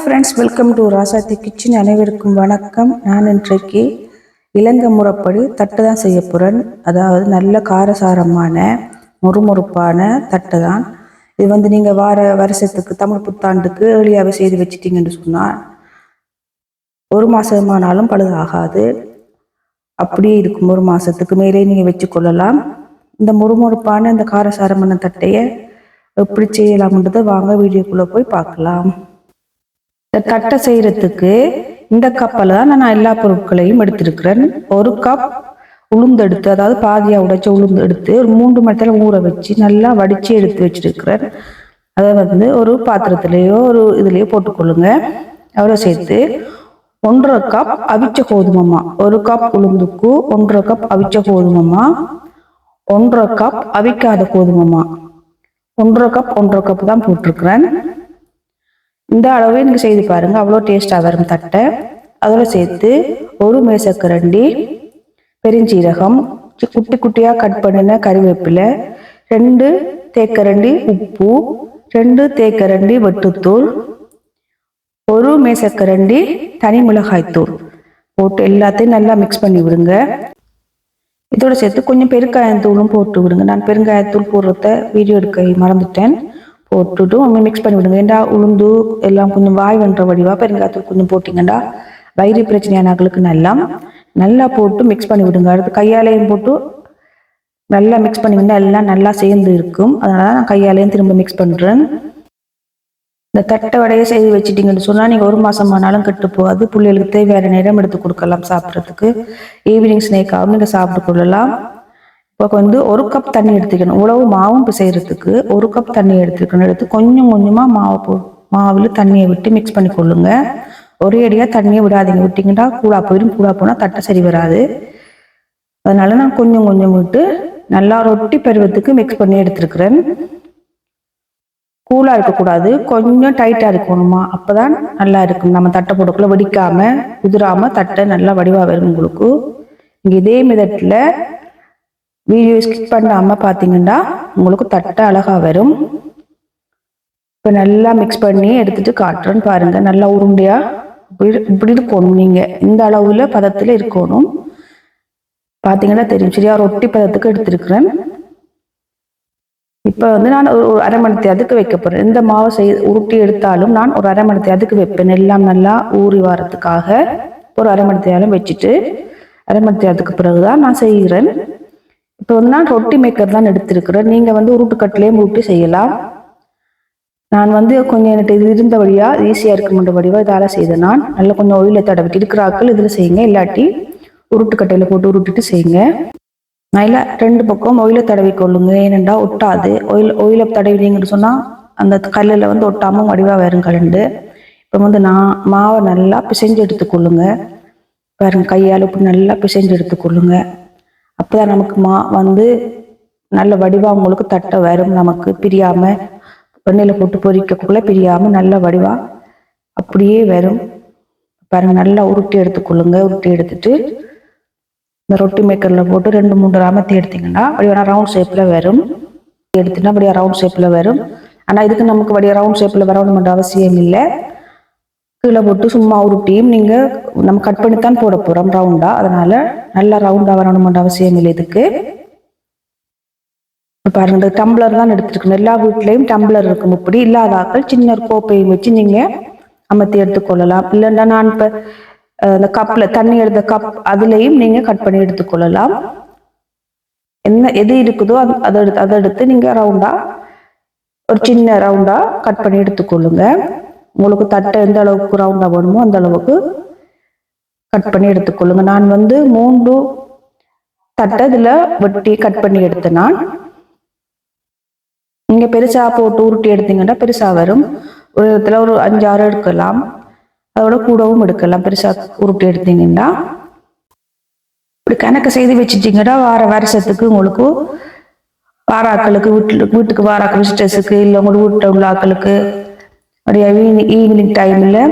Friends welcome to Rasathi kitchen அனைவருக்கும் வணக்கம். நான் இன்றைக்கு இலங்கை முறைப்படி தட்டு தான் செய்ய போகிறேன் அதாவது நல்ல காரசாரமான முறுமுறுப்பான தட்டு தான். இது வந்து நீங்கள் வார வருஷத்துக்கு தமிழ் புத்தாண்டுக்கு ஏர்லியாகவே செய்து வச்சிட்டிங்கன்னு சொன்னால் ஒரு மாதமானாலும் பழுதாகாது அப்படியே இருக்கும் ஒரு மாதத்துக்கு மேலே நீங்கள் வச்சுக்கொள்ளலாம் இந்த முறுமுறுப்பான இந்த காரசாரமான தட்டையை எப்படி செய்யலாம்ன்றதை வாங்க வீடியோக்குள்ளே போய் பார்க்கலாம். இந்த தட்டை செய்யறதுக்கு இந்த கப்பில் தான் நான் எல்லா பொருட்களையும் எடுத்திருக்கிறேன். ஒரு கப் உளுந்து எடுத்து அதாவது பாதியாக உடைச்ச உளுந்து எடுத்து ஒரு மூன்று மணி ஊற வச்சு நல்லா வடித்து எடுத்து வச்சிருக்கிறேன். அதை வந்து ஒரு பாத்திரத்திலேயோ ஒரு இதுலேயோ போட்டுக்கொள்ளுங்க. அவரை சேர்த்து ஒன்றரை கப் அவிச்ச கோதுமம்மா ஒரு கப் உளுந்துக்கு ஒன்றரை கப் அவிச்ச கோதுமம்மா ஒன்றரை கப் அவிக்காத கோதுமம்மா ஒன்றரை கப் ஒன்றரை கப் தான் போட்டிருக்கிறேன். இந்த அளவு எனக்கு செய்து பாருங்க. அவ்வளோ டேஸ்டாக வரும் தட்டை. அதோட சேர்த்து ஒரு மேசக்கரண்டி பெருஞ்சீரகம் குட்டி குட்டியாக கட் பண்ணின கறிவேப்பிலை ரெண்டு தேக்கரண்டி உப்பு ரெண்டு தேக்கரண்டி வெட்டுத்தூள் ஒரு மேசக்கரண்டி தனி மிளகாய் தூள் போட்டு எல்லாத்தையும் நல்லா மிக்ஸ் பண்ணி விடுங்க. இதோட சேர்த்து கொஞ்சம் பெருங்காயத்தூளும் போட்டு விடுங்க. நான் பெருங்காயத்தூள் போடுறத வீடியோ எடுக்க மறந்துட்டேன். போட்டுட்டு அவங்க மிக்ஸ் பண்ணி விடுங்க. ஏண்டா உளுந்து எல்லாம் கொஞ்சம் வாய் பண்ணுற வடிவா பெருங்காயத்தூள் கொஞ்சம் போட்டிங்கண்டா? வயிறு பிரச்சனையானவர்களுக்கு நல்லா நல்லா போட்டு மிக்ஸ் பண்ணி விடுங்க. அடுத்து கையாலையும் போட்டு நல்லா மிக்ஸ் பண்ணிங்கன்னா எல்லாம் நல்லா சேர்ந்து இருக்கும். அதனால நான் கையாலையும் திரும்ப மிக்ஸ் பண்ணுறேன் இந்த தட்டை வடையை செய்து வச்சுட்டிங்கன்னு சொன்னால் நீங்கள் ஒரு மாதம் ஆனாலும் கெட்டு போகாது. பிள்ளைகளுக்கு தேவையான நேரம் எடுத்து கொடுக்கலாம் சாப்பிட்றதுக்கு. ஈவினிங் ஸ்நேக்காகவும் நீங்கள் சாப்பிட்டு கொள்ளலாம். இப்போ வந்து ஒரு கப் தண்ணி எடுத்துக்கணும். உழவு மாவும் பிசைகிறதுக்கு ஒரு கப் தண்ணி எடுத்துக்கணும். எடுத்து கொஞ்சம் கொஞ்சமாக மாவு போ மாவில் தண்ணியை விட்டு மிக்ஸ் பண்ணி கொள்ளுங்க. ஒரே அடியாக தண்ணியை விடாதீங்க. விட்டிங்கன்னா கூடா போயிடும் கூடா போனால் தட்டை சரி வராது. அதனால நான் கொஞ்சம் கொஞ்சம் விட்டு நல்லா ரொட்டி பருவத்துக்கு மிக்ஸ் பண்ணி எடுத்துருக்குறேன். கூலாக இருக்கக்கூடாது. கொஞ்சம் டைட்டாக இருக்கணுமா? அப்போ தான் நல்லா இருக்கும். நம்ம தட்டை போட்டுக்குள்ளே வெடிக்காமல் குதிராமல் தட்டை நல்லா வடிவாக வரும் உங்களுக்கு. இங்கே இதே மிதத்தில் வீடியோ ஸ்கிப் பண்ணாமல் பார்த்தீங்கன்னா உங்களுக்கு தட்டை அழகாக வரும். இப்போ நல்லா மிக்ஸ் பண்ணி எடுத்துட்டு காட்டுறேன்னு பாருங்கள் நல்லா உருண்டையாக இப்படி இப்படி இருக்கணும் நீங்கள் இந்த அளவில் பதத்தில் இருக்கணும். பார்த்தீங்கன்னா தெரியும். சரியா ரொட்டி பதத்துக்கு எடுத்துருக்குறேன். இப்போ வந்து நான் ஒரு அரை மணி அதுக்கு வைக்க போகிறேன் இந்த மாவை செய் உருட்டி எடுத்தாலும் நான் ஒரு அரை மணி அதுக்கு வைப்பேன். எல்லாம் நல்லா ஊறி வரத்துக்காக. ஒரு அரை மணி தேரம் வச்சுட்டு அரை மணி அதுக்கு பிறகு தான் நான் செய்கிறேன். இப்போ வந்து நான் ரொட்டி மேக்கர் தான் எடுத்திருக்கிறேன். நீங்கள் வந்து உருட்டுக்கட்டிலே உருட்டி செய்யலாம். நான் வந்து கொஞ்சம் எனக்கு இது இருந்த வழியாக ஈஸியாக இருக்குமென்ற வடிவாக இதால் செய்தேன் நான். நல்லா கொஞ்சம் ஒயில தடவிட்டு இருக்கிற ஆக்கள் இதில் செய்யுங்க. இல்லாட்டி உருட்டுக்கட்டையில் போட்டு உருட்டிட்டு செய்யுங்க. நல்லா ரெண்டு பக்கம் ஒயில தடவி கொள்ளுங்க ஏனெண்டா ஒட்டாது. ஒயில் ஒயில தடவினீங்கன்னு சொன்னால் அந்த கல்லில் வந்து ஒட்டாமல் வடிவாக வரும் கலண்டு இப்போ வந்து நான் மாவை நல்லா பிசைஞ்சு எடுத்துக்கொள்ளுங்க. பாருங்க கையால் இப்படி நல்லா பிசைஞ்சு எடுத்துக்கொள்ளுங்க. அப்போதான் நமக்கு மா வந்து நல்ல வடிவா உங்களுக்கு தட்டை வரும். நமக்கு பிரியாம வெண்ணில போட்டு பொறிக்கக்குள்ள பிரியாம நல்ல வடிவா அப்படியே வரும். பாருங்க நல்லா உருட்டி எடுத்துக்கொள்ளுங்க. உருட்டி எடுத்துட்டு இந்த ரொட்டி மேக்கர்ல போட்டு ரெண்டு மூணு அமர்த்தி எடுத்தீங்கன்னா வடிவான ரவுண்ட் ஷேப்ல வரும். எடுத்துட்டா அப்படியே ரவுண்ட் ஷேப்ல வரும். ஆனா இதுக்கு நமக்கு வடிவ ரவுண்ட் ஷேப்ல வரணும்ன்ற அவசியம் இல்லை. கீழே போட்டு சும்மா உருட்டியும் நீங்கள் நம்ம கட் பண்ணித்தான் போட போகிறோம் ரவுண்டாக அதனால நல்லா ரவுண்டாக வரணும்ன்ற அவசியம் இல்லை இதுக்கு. பாருங்க இந்த டம்ளர் தான் எடுத்துருக்கணும். எல்லா வீட்லேயும் டம்ளர் இருக்கும். இப்படி இல்லாதாக்கள் சின்ன கோப்பையும் வச்சு நீங்கள் அமர்த்தி எடுத்துக்கொள்ளலாம். இல்லைன்னா நான் இப்போ இந்த கப்பில் தண்ணி எடுத்த கப் அதுலேயும் நீங்கள் கட் பண்ணி எடுத்துக்கொள்ளலாம். என்ன எது இருக்குதோ அது அதை எடுத்து அதை எடுத்து நீங்கள் ரவுண்டாக ஒரு சின்ன ரவுண்டாக கட் பண்ணி எடுத்துக்கொள்ளுங்க. உங்களுக்கு தட்டை எந்த அளவுக்கு ரவுண்டாக வேணுமோ அந்த அளவுக்கு கட் பண்ணி எடுத்துக்கொள்ளுங்க. நான் வந்து மூன்று தட்டை இதில் வெட்டி கட் பண்ணி எடுத்தேன் நான் நீங்கள் பெருசாக போட்டு உருட்டி எடுத்தீங்கன்னா பெருசாக வரும். ஒரு இடத்துல ஒரு அஞ்சாறு எடுக்கலாம். அதோட கூடவும் எடுக்கலாம். பெருசாக உருட்டி எடுத்தீங்கன்னா. இப்படி கணக்கு செய்து வச்சுட்டிங்கன்னா வார வருஷத்துக்கு உங்களுக்கு வாராக்களுக்கு வீட்டில் வீட்டுக்கு வாராக்கள் விசிட்டர்ஸுக்கு இல்லை உங்களுக்கு வீட்டில் உள்ள ஆக்களுக்கு ஒரு ஈவினிங் டைமில்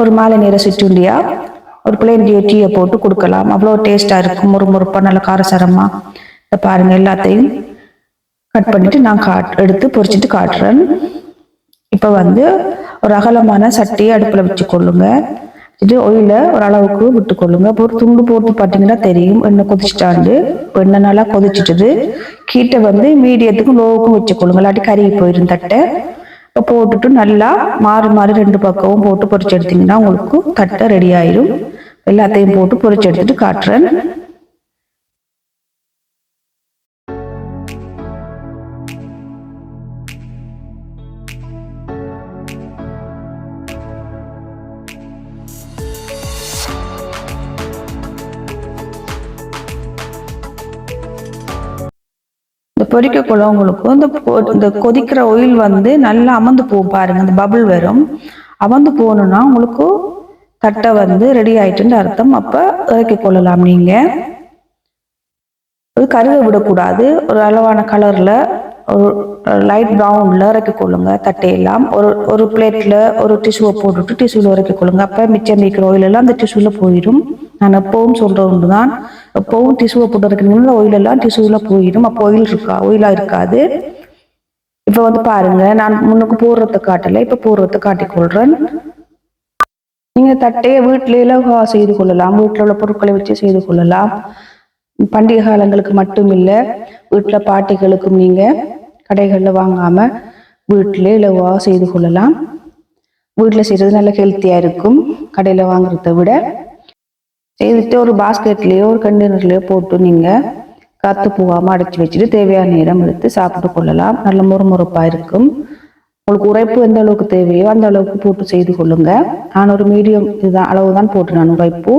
ஒரு மாலை நேர சிற்றுண்டியா? ஒரு பிளேன் டீயை போட்டு கொடுக்கலாம். அவ்வளோ டேஸ்ட்டாக இருக்கும் முறுமுறுப்பாக நல்ல காரசாரமாக இதை பாருங்கள் எல்லாத்தையும். கட் பண்ணிட்டு நான் காட் எடுத்து பொறிச்சிட்டு காட்டுறேன். இப்போ வந்து ஒரு அகலமான சட்டியை அடுப்பில் வச்சு கொள்ளுங்க இது ஒயில ஒரு அளவுக்கு விட்டு கொள்ளுங்க ஒரு துண்டு போட்டு பார்த்தீங்கன்னா தெரியும். எண்ணெய் கொதிச்சிட்டாண்டு. எண்ணெய் நல்லா கொதிச்சிட்டது. கீட்டை வந்து மீடியத்துக்கும் லோவுக்கும் வச்சு கொள்ளுங்க இல்லாட்டி கருகி போயிடும் தட்டை. போட்டுட்டு நல்லா மாறி மாறி ரெண்டு பக்கமும் போட்டு பொரிச்சு எடுத்தீங்கன்னா உங்களுக்கு தட்டை ரெடி ஆயிடும் எல்லாத்தையும் போட்டு பொரிச்சு எடுத்துட்டு காட்டுறேன். இந்த பொரிக்கக்குள்ள இந்த இந்த கொதிக்கிற ஒயில் வந்து நல்லா அமர்ந்து போகும் பாருங்க இந்த பபுள் வரும். அமர்ந்து போகணும்னா உங்களுக்கு தட்டை வந்து ரெடி ஆயிட்டுன்னு அர்த்தம். அப்போ இறக்கி கொள்ளலாம் நீங்கள் அது கருக விடக்கூடாது. ஒரு அளவான கலரில் ஒரு லைட் ப்ரௌனில் இறக்கி கொள்ளுங்க தட்டையெல்லாம். ஒரு ஒரு பிளேட்டில் ஒரு டிஷ்யூவை போட்டுட்டு டிஷ்யூவில் இறக்கி கொள்ளுங்க. அப்போ மிச்சம் மீக்கிற ஒயிலெல்லாம் அந்த டிஷ்யூவில் போயிடும். நான் எப்பவும் சொல்ற ஒன்று தான் எப்பவும் டிஷ்யூவை போட்டு இறக்கணும்ல ஒயிலெல்லாம் எல்லாம் போயிடும். அப்போ ஒயில் இருக்கா? ஒயிலாக இருக்காது. இப்போ வந்து பாருங்க நான் முன்னுக்கு போடுறத காட்டல. இப்போ போடுறத காட்டிக்கொள்கிறேன் நீங்கள் தட்டையை வீட்டில இலவா செய்து கொள்ளலாம். வீட்டில் உள்ள பொருட்களை வச்சு செய்து கொள்ளலாம். பண்டிகை காலங்களுக்கு மட்டும் இல்லை வீட்டில் பாட்டிகளுக்கும் நீங்கள் கடைகளில் வாங்காமல் வீட்டிலே இலவா செய்து கொள்ளலாம். வீட்டில் செய்கிறது நல்ல ஹெல்த்தியாக இருக்கும். கடையில் வாங்குறத விட செய்துட்டு ஒரு பாஸ்கெட்லேயோ ஒரு கண்டெய்னர்லேயோ போட்டு நீங்கள் காற்று போகாமல் அடைச்சி வச்சுட்டு தேவையான நேரம் எடுத்து சாப்பிட்டு கொள்ளலாம். நல்ல முறுமுறுப்பாக இருக்கும். உங்களுக்கு உரைப்பு எந்த அளவுக்கு தேவையோ அந்த அளவுக்கு போட்டு செய்து கொள்ளுங்க. நான் ஒரு மீடியம் இதுதான் அளவு தான் போட்டு நான் உரைப்பு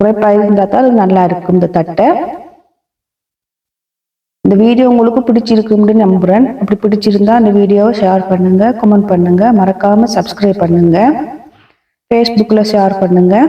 உரைப்பாக இருந்தால் தான் அது நல்லா இருக்கும் இந்த தட்டை. இந்த வீடியோ உங்களுக்கு பிடிச்சிருக்கும்னு நம்புகிறேன் அப்படி பிடிச்சிருந்தா அந்த வீடியோவை ஷேர் பண்ணுங்கள் கமெண்ட் பண்ணுங்கள் மறக்காமல் சப்ஸ்கிரைப் பண்ணுங்கள் ஃபேஸ்புக்கில் ஷேர் பண்ணுங்கள்